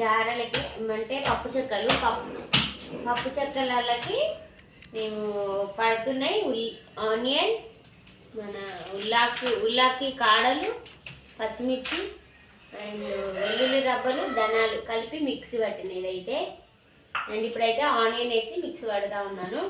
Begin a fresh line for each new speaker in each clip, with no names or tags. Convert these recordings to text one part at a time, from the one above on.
గారెలకి అంటే పప్పు చెక్కలు. పప్పు పప్పు చెక్కలకి మేము పడుతున్నాయి ఉల్ ఆనియన్ మన ఉల్లాకి ఉల్లాకి కాడలు పచ్చిమిర్చి అండ్ వెల్లుల్లి రబ్బలు ధనాలు కలిపి మిక్సీ పట్టిన ఇదైతే. అండ్ ఇప్పుడైతే ఆనియన్ వేసి మిక్సీ పడుతూ ఉన్నాను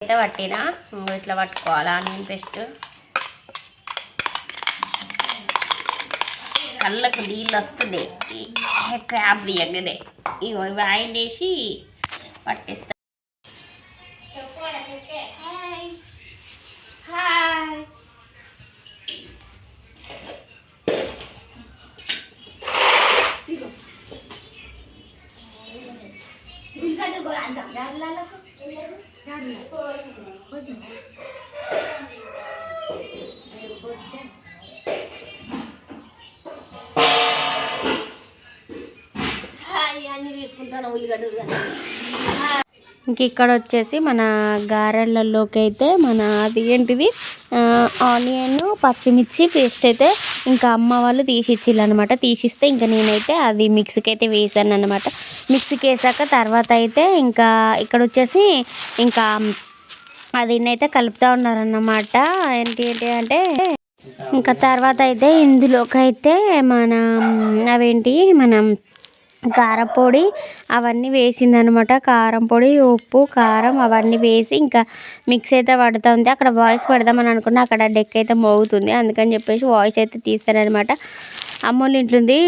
అయితే పట్టినా ఇంకో ఇట్లా పట్టుకోవాలి? ఆనియన్ పేస్ట్ కళ్ళకు నీళ్ళు వస్తుంది క్యాబ్ తీయగానే. ఇవి ఆయన వేసి పట్టిస్తా. ఇంక ఇక్కడ వచ్చేసి మన గారెలలోకి అయితే మన అది ఏంటిది? ఆనియన్ పచ్చిమిర్చి పేస్ట్ అయితే ఇంకా అమ్మ వాళ్ళు తీసిచ్చిల్లు అనమాట తీసిస్తే ఇంకా నేనైతే అది మిక్సీకి అయితే వేసాను అనమాట మిక్సీకి వేసాక తర్వాత అయితే ఇంకా ఇక్కడ వచ్చేసి ఇంకా అదినైతే కలుపుతూ ఉన్నారన్నమాట. ఏంటి ఏంటి అంటే ఇంకా తర్వాత అయితే ఇందులోకి అయితే అవేంటి మనం కారపొడి అవన్నీ వేసిందనమాట కారం పొడి ఉప్పు కారం అవన్నీ వేసి ఇంకా మిక్స్ అయితే పడుతుంది అక్కడ వాయిస్ పెడదామని అనుకున్నా అక్కడ డెక్ అయితే మోగుతుంది. అందుకని చెప్పేసి వాయిస్ అయితే తీస్తానమాట అమ్మోళ్ళు ఇంట్లో ఉంది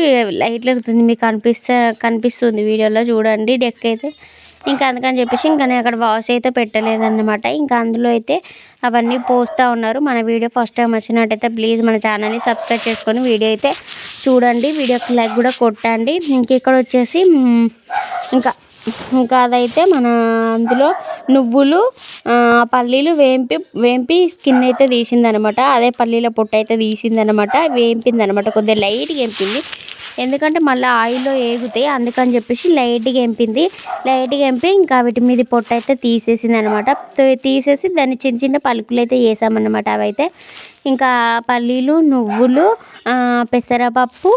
లైట్లు ఎక్కుతుంది మీకు కనిపిస్తా కనిపిస్తుంది వీడియోలో చూడండి డెక్ అయితే. ఇంకా అందుకని చెప్పేసి ఇంకా నేను అక్కడ వాష్ అయితే పెట్టలేదన్నమాట. ఇంకా అందులో అయితే అవన్నీ పోస్తూ ఉన్నారు. మన వీడియో ఫస్ట్ టైం వచ్చినట్టయితే ప్లీజ్ మన ఛానల్ని సబ్స్క్రైబ్ చేసుకొని వీడియో అయితే చూడండి. వీడియోకి లైక్ కూడా కొట్టండి. ఇంక ఇక్కడ వచ్చేసి ఇంకా ఇంకా అదైతే మన అందులో నువ్వులు పల్లీలు వేంపి వేంపి స్కిన్ అయితే తీసిందనమాట. అదే పల్లీల పొట్టు అయితే తీసిందనమాట వేంపిందనమాట. కొద్దిగా లైట్గా వేంపింది. ఎందుకంటే మళ్ళీ ఆయిల్లో వేగుతాయి అందుకని చెప్పేసి లైట్గా ఎంపింది లైట్గా ఎంపి ఇంకా వీటి మీద పొట్టు అయితే తీసేసింది అనమాట తీసేసి దాన్ని చిన్న చిన్న పలుకులు అయితే వేసామన్నమాట. అవైతే ఇంకా పల్లీలు నువ్వులు పెసరపప్పు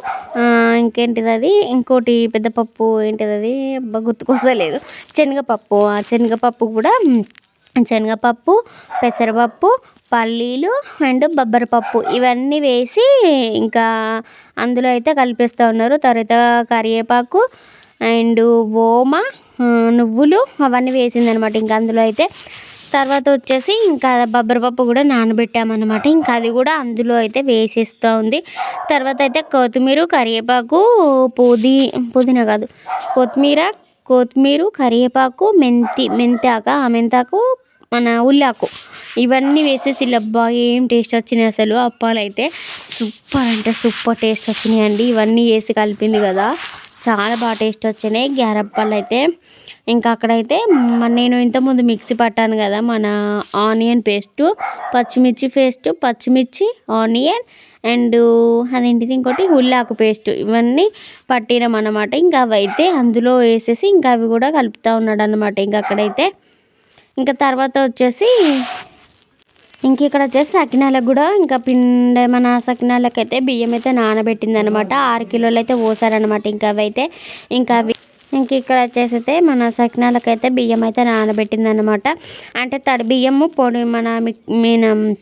ఇంకేంటిదది? ఇంకేంటిది అది ఇంకోటి పెద్ద పప్పు ఏంటిది అది అబ్బా గుర్తుకొస్తలేదు. శనగపప్పు. ఆ శనగపప్పు కూడా శనగపప్పు పెసరపప్పు పల్లీలు అండ్ బొబ్బరిపప్పు. ఇవన్నీ వేసి ఇంకా అందులో అయితే కలిపేస్తూ ఉన్నారు. తర్వాత కరివేపాకు అండ్ ఓమ నువ్వులు అవన్నీ వేసిందనమాట. ఇంకా అందులో అయితే తర్వాత వచ్చేసి ఇంకా బొబ్బరిపప్పు కూడా నానబెట్టామన్నమాట. ఇంకా అది కూడా అందులో అయితే వేసేస్తూ ఉంది. తర్వాత అయితే కొత్తిమీర కరివేపాకు పుదీ పుదీనా కాదు కొత్తిమీర కొత్తిమీర కరివేపాకు మెంతి మెంతాక ఆ మెంతాకు మన ఉల్లాకు. ఇవన్నీ వేసేసి లబ్బా ఏం టేస్ట్ వచ్చినాయి అసలు అప్పాలు అయితే సూపర్ అంటే సూపర్ టేస్ట్ వచ్చినాయి అండి. ఇవన్నీ వేసి కలిపింది కదా. చాలా బాగా టేస్ట్ వచ్చినాయి. గ్యారప్పాలు అయితే ఇంకా అక్కడైతే నేను ఇంతకుముందు మిక్సీ పట్టాను కదా మన ఆనియన్ పేస్టు పచ్చిమిర్చి పేస్ట్ పచ్చిమిర్చి ఆనియన్ అండ్ అదేంటిది ఇంకోటి ఉల్లాకు పేస్ట్. ఇవన్నీ పట్టినాం అనమాట ఇంకా అవి అయితే అందులో వేసేసి ఇంకా అవి కూడా కలుపుతూ ఉన్నాడు అనమాట ఇంకా అక్కడైతే ఇంకా తర్వాత వచ్చేసి ఇంక ఇక్కడ వచ్చేసి సకినాలకు కూడా ఇంకా పిండి మన సకినాలకు అయితే బియ్యం అయితే నానబెట్టింది అనమాట ఆరు కిలోలు అయితే పోసారనమాట ఇంకా అవి అయితే ఇంకా అవి ఇంక ఇక్కడ వచ్చేసి అయితే మన సకినాలకు అయితే బియ్యం అయితే నానబెట్టింది అనమాట అంటే తడి బియ్యము పొడి మన మి-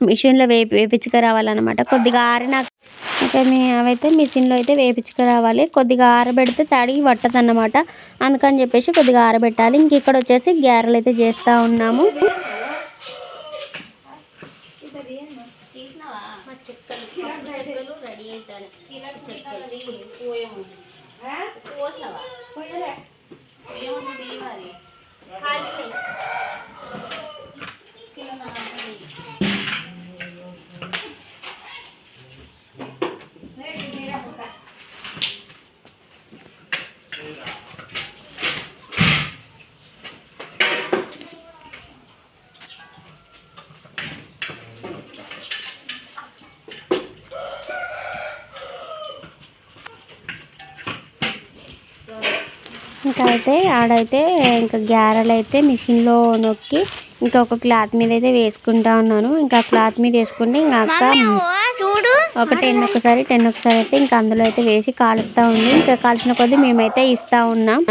మిషన్లో వేపి వేపించుకు రావాలన్నమాట కొద్దిగా ఆరినాక ఇంకా మీ అవైతే మిషన్లో అయితే వేపించుకు రావాలి కొద్దిగా ఆరబెడితే తడిగి పట్టదు అన్నమాట అందుకని చెప్పేసి కొద్దిగా ఆరబెట్టాలి. ఇంక ఇక్కడ వచ్చేసి గ్యారెలు అయితే చేస్తూ ఉన్నాము. చెక్కలు చెక్కలు రెడీ అవుతాను చెక్కలు పోయము పోసావా ఏముంది బియ్యం అది అయితే ఆడైతే ఇంకా గ్యారెలు అయితే మిషన్లో నొక్కి ఇంకా ఒక క్లాత్ మీద అయితే వేసుకుంటా ఉన్నాను ఇంకా క్లాత్ మీద వేసుకుంటే ఇంకా అక్క
చూడు
ఒక టెన్ ఒకసారి టెన్ ఒకసారి అయితే ఇంకా అందులో అయితే వేసి కాలుస్తూ ఉంది ఇంకా కాల్చిన కొద్దీ మేమైతే ఇస్తూ ఉన్నాం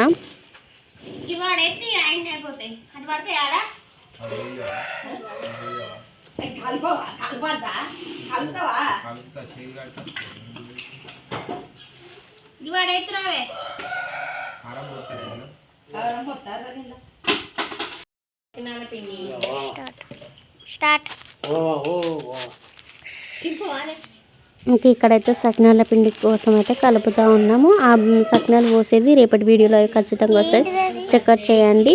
కలుపువా కలపద్దా
ఇంక ఇక్కడైతే సకినాల పిండి కోసం అయితే కలుపుతూ ఉన్నాము. ఆ సకినాలు పోసేది రేపటి వీడియోలో ఖచ్చితంగా వస్తుంది చెక్అవుట్ చేయండి.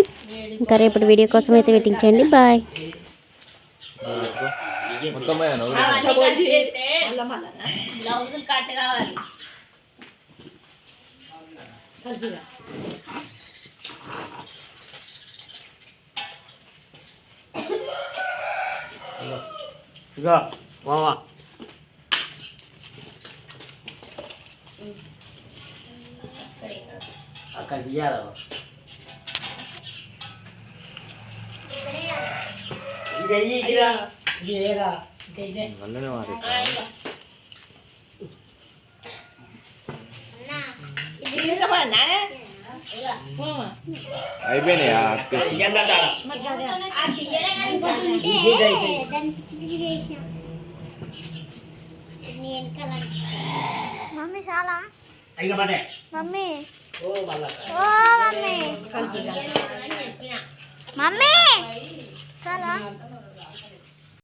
ఇంకా రేపటి వీడియో కోసం అయితే వెయిటింగ్ చేయండి. బాయ్ బ్లౌజులు కట్ కావాలి.
కలిపిరా
ఇగో మామ అక్కడ తీయాలి ఇది అయ్యి ఇక్కడ ఇది ఏరా
అయిపోయినాయా?
మమ్మీ చాలా. మమ్మీ. ఓ మమ్మీ. మమ్మీ. చాలా.